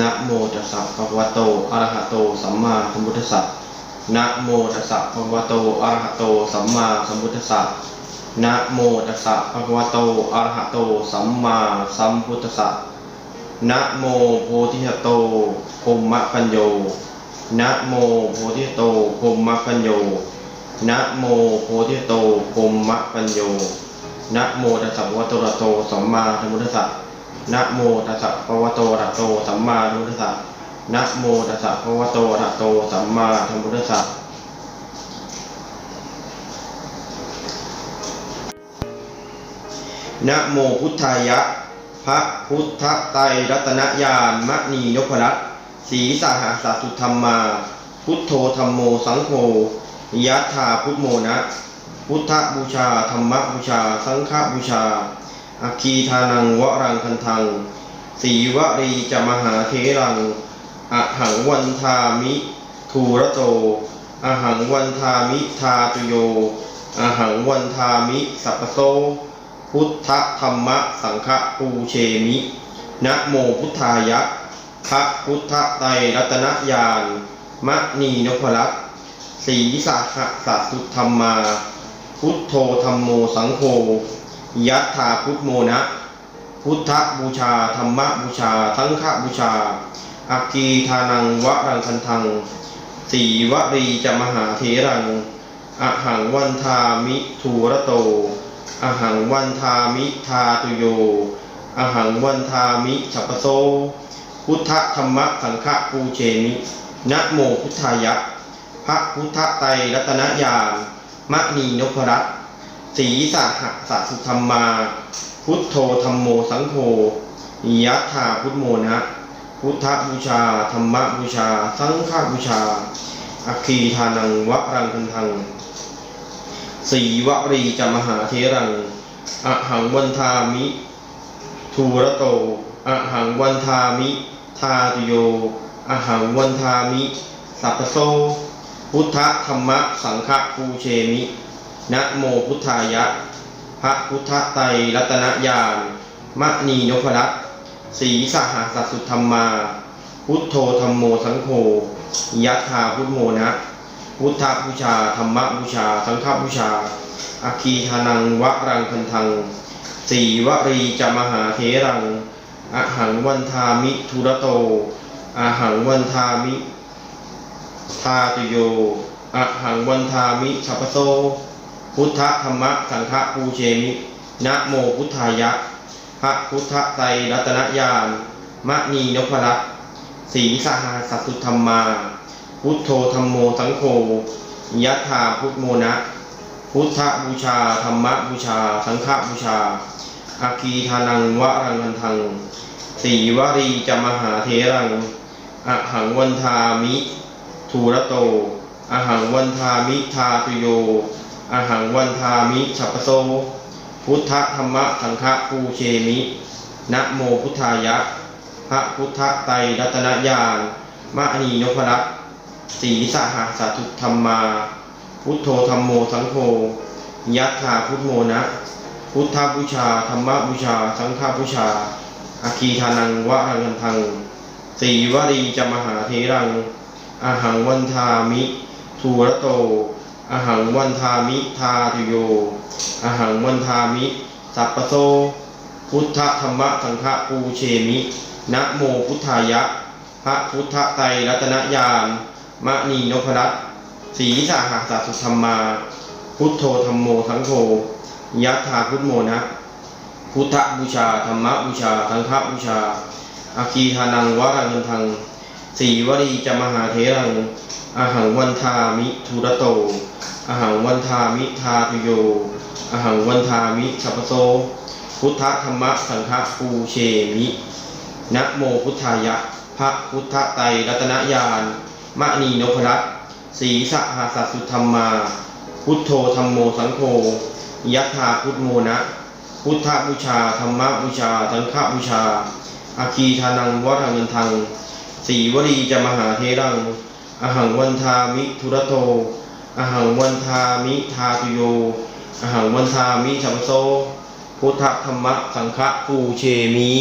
นะโมตัสสะภะคะวะโต อะระหะโต สัมมาสัมพุทธัสสะ นะโมตัสสะภะคะวะโต อะระหะโต สัมมาสัมพุทธัสสะ นะโมตัสสะภะคะวะโต อะระหะโต สัมมาสัมพุทธัสสะ นะโมโพธิสัตว์โตพรหมปัญโย นะโมโพธิสัตว์โตพรหมปัญโย นะโมโพธิสัตว์โตพรหมปัญโย นะโมตัสสะภะคะวะโตอะระหะโตสัมมาสัมพุทธัสสะ นะโมตัสสะภะวะโตอะระโตสัมมาสัมพุทธัสสะนะโมตัสสะภะวะโตอะระโตสัมมาสัมพุทธัสสะนะโมพุทธายะ พระพุทธไตรรัตนญาณมณีนพรัตน์สีสหสาสุธรรมา พุทโธธรรมโมสังโฆยัตถาพุทโมนะ พุทธบูชาธรรมบูชา สังฆบูชา อคีทานังวรังคันทังสีวรีจะมหาเทรังอะหังวันทามิทูระโตอะหังวันทามิทาตุโยอะหังวันทามิสัพโตพุทธธรรมสังฆปูเชมินะโมพุทธายะพระพุทธไตรรัตนญาณมณีนพรัตน์ศรีสหสสุธรรมา พุทโธธรรมโมสังโฆ ยัตถาพุทโมนะ พุทธบูชาธรรมบูชาสังฆบูชาอากีทานังวะรังคันทังสีวรีจะมหาเทรังอหังวันทามิทูระโตอหังวันทามิทาตุโยอหังวันทามิฉัพพโซ พุทธธรรมสังฆปูเชมินะโมพุทธายะ พระพุทธไตรรัตนญาณมณีนพรัตน์ ศรีสหสสุธรรมา พุทโธธรรมโมสังโฆยัตถาพุทโมนะพุทธบูชา ธรรมบูชา สังฆบูชา อัคคีทานังวรังคันทังสีวรีจะมหาเทรังอะหังวันทามิทูระโตอะหังวันทามิทาตุโยอะหังวันทามิ สัพพโซพุทธธรรมสังฆปูเชมิ นะโมพุทธายะ พระพุทธไตรรัตนญาณมณีนพรัตน์ศรีสหสสุธรรมา พุทโธธรรมโมสังโฆยัตถาพุทโมนะ พุทธบูชาธรรมบูชา สังฆบูชาอาคีทานังวะรังคันทังสีวรีจะมหาเทรังอหังวันทามิทุระโตอหังวันทามิ ทาตุโยอหังวันทามิฉัพพโซ พุทธธรรมสังฆปูเชมินะโมพุทธายะพระพุทธไตรรัตนญาณมณีนพรัตน์ศรีสหสสุธรรมา พุทโธธรรมโมสังโฆยัตถาพุทโมนะ พุทธบูชาธรรมบูชา สังฆบูชาอาคีทานังวะรังคันทังสีวรีจะมหาเทรังอหังวันทามิทูระโตอหังวันทามิทาตุโย อหังวันทามิฉัพโซพุทธธรรมสังฆปูเชมินะโมพุทธายะ พระพุทธไตรรัตนญาณมณีนพรัตสีสหาสาธุธรรมา พุทโธธรรมโมสังโฆยัตถาพุทโมนะ พุทธบูชาธรรมบูชา สังฆบูชาอาคีทานังวะรังคันทังสีวรีจะมหาเทรังอาหังวันทามิทูระโต อหังวันทามิทาตุโย อหังวันทามิ สัพพโซพุทธธรรมะสังฆปูเชมินะโมพุทธายะ พระพุทธไตรรัตนญาณมณีนพรัตน์ศรีสาหสาสุธรรมา พุทโธธรรมโมสังโฆยัตถาพุทโมนะ พุทธบูชาธรรมบูชาสังฆบูชาอาคีทานังวรังทังสีวรีจะมหาเทรังอาหังวันทามิทุระโต อหังวันทามิทาตุโยอหังวันทามิสัพโซพุทธธรรมสังฆปูเชมินะโมพุทธายะ พระพุทธไตรรัตนญาณมณีนพรัตน์ศรีสหสสุธรรมา พุทโธธรรมโมสังโฆยัตถาพุทโมนะ พุทธบูชาธรรมบูชาสังฆบูชา อาคีทานังวรังเงินทังสีวรีจะมหาเทรัง อหังวันทามิทุระโต อหังวันทามิทาตุโยอหังวันทามิสัมโซ พุทธธรรมสังฆปูเชมี